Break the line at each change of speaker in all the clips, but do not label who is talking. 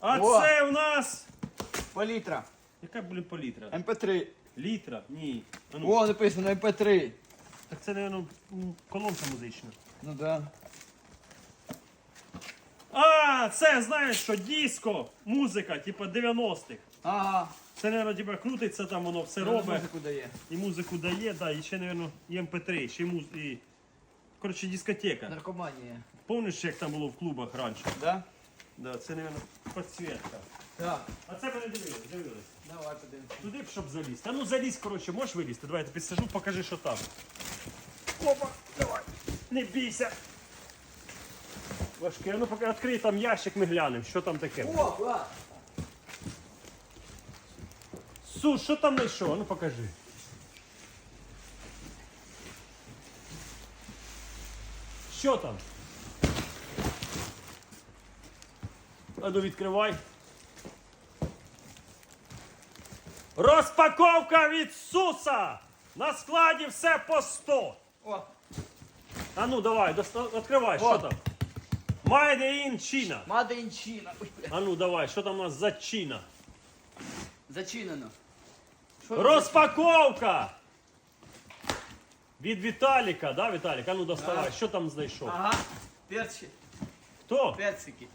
А
О!
це у нас.
Палітра.
Яка, блін, палітра?
МП3.
Літра? Ні. А ну.
О, написано МП3.
Так це, мабуть, колонка музична.
Ну да.
А, це знаєш що, диско, музика, типу 90-х.
Ага.
Це, мабуть, типу, крутиться там, воно все робить.
Музику дає.
І музику дає, да, і ще, мабуть, і МП3, ще й муз... і... Коротше, дискотека.
Наркоманія.
Помниш, як там було в клубах раніше?
Да?
Да, це, мабуть, підсвітка.
Так.
А це ми не дивилися, дивилися.
Давай подивимось.
Туди б, щоб залізти. А ну залізь, коротше, можеш вилізти? Давай я тобі підсажу, покажи, що там. Опа, давай. Не бійся. Важке, а ну поки відкрий там ящик, ми глянемо, що там таке.
О, клас.
Сус, що там знайшов? А ну покажи. Що там? А ну відкривай. Розпаковка від Суса! На складі все по 100.
О,
А ну давай, доста... відкривай, що там? Made in China.
Маденчина. Ой, бля.
А ну давай, що там у нас за Чина?
Зачинено. Що
Розпаковка! Від Віталіка, да, Віталік? А ну доставай, що там знайшов?
Ага. Перчики.
Хто?
Персики.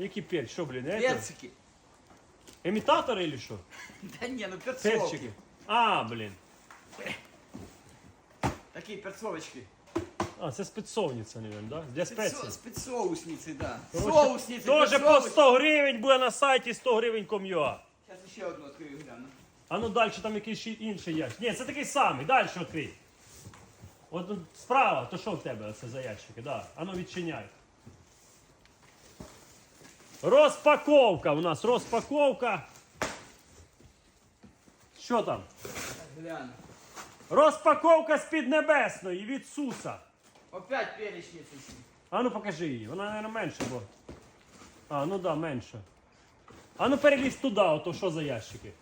Які перці? Що, блін? это?
Персики.
Імітатори или що?
Да не, ну перцовки.
Перчики. А, блін.
Такі перцовочки.
А, це спецовниця, мабуть, да? Для спеції.
Спецсоусниці, да.
Короче,
Соусниці,
Тоже по 100 гривень буде на сайті 100 гривень ком'юа.
Зараз ще одну відкрию гляну.
А ну далі там якийсь ще інший ящик. Ні, це такий самий, далі відкрий. От справа, то що в тебе це за ящики? Да. А ну відчиняй. Розпаковка у нас, розпаковка. Що там?
Так, гляну.
Розпаковка з Піднебесної від Суса.
Опять перечниці. всі.
А ну покажи її, вона, мабуть, менша, бо. А, ну да, менша. А ну перелізь туди, ото що за ящики.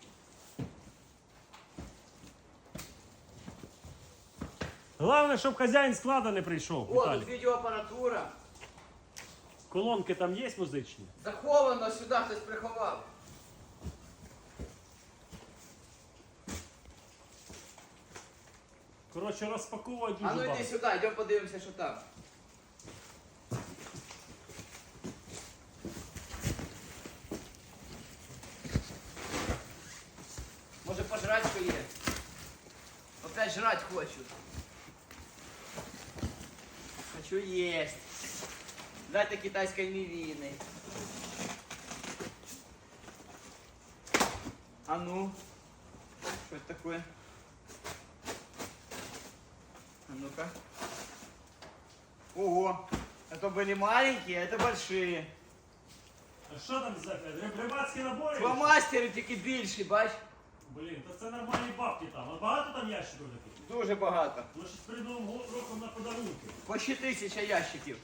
Головне, щоб хазяїн складу не прийшов.
О,
Віталій.
тут відеоапаратура.
Колонки там є музичні?
Заховано, сюди хтось приховав.
Коротше, розпаковують
А
дуже
ну йди
багато.
сюди, йдемо подивимося, що там. Може пожрачку є? Опять жрать хочу. Хочу есть. Дайте китайской мивины. А ну. Что это такое? А ну-ка. Ого! Это были маленькие, а это большие.
А що там за риб- рибацькі набори?
Фломастери тільки більші, бач?
Блін, то це нормальні бабки там. А багато там ящиків таких?
Дуже багато.
Ну щось перед Новим го- роком на подарунки.
По ще тисяча ящиків.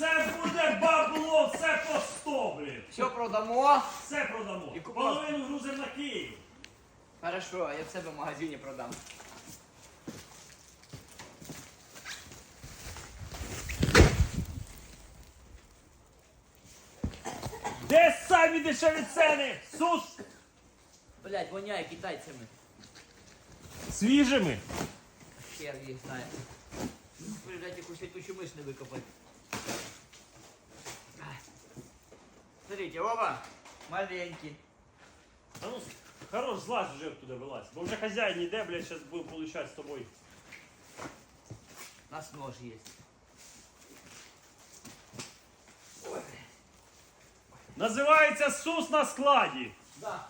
Це буде бабло, все по 100, блін.
Все продамо.
Все продамо.
І купав.
Половину грузимо на Київ.
Хорошо, я в себе в магазині продам.
Де самі дешеві ціни? Сус!
Блять, воняє китайцями.
Свіжими.
Хер їх знає. Блять, якусь летучу миш не викопати. Смотрите, оба, маленький.
А ну, хорош, злазь вже туди вилазь. Бо вже хазяїн йде, блядь, зараз буде получати з тобою.
У нас нож есть.
Називається Сус на складі.
да.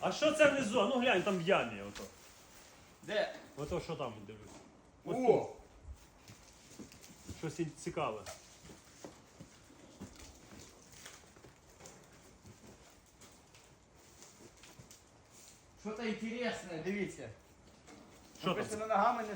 А що це внизу? А Ну глянь, там в ямі ото.
Де?
Ото що там дивись. Ось
О!
Щось цікаве.
Що-то інтересне, дивіться.
Що там?
Написано ногами не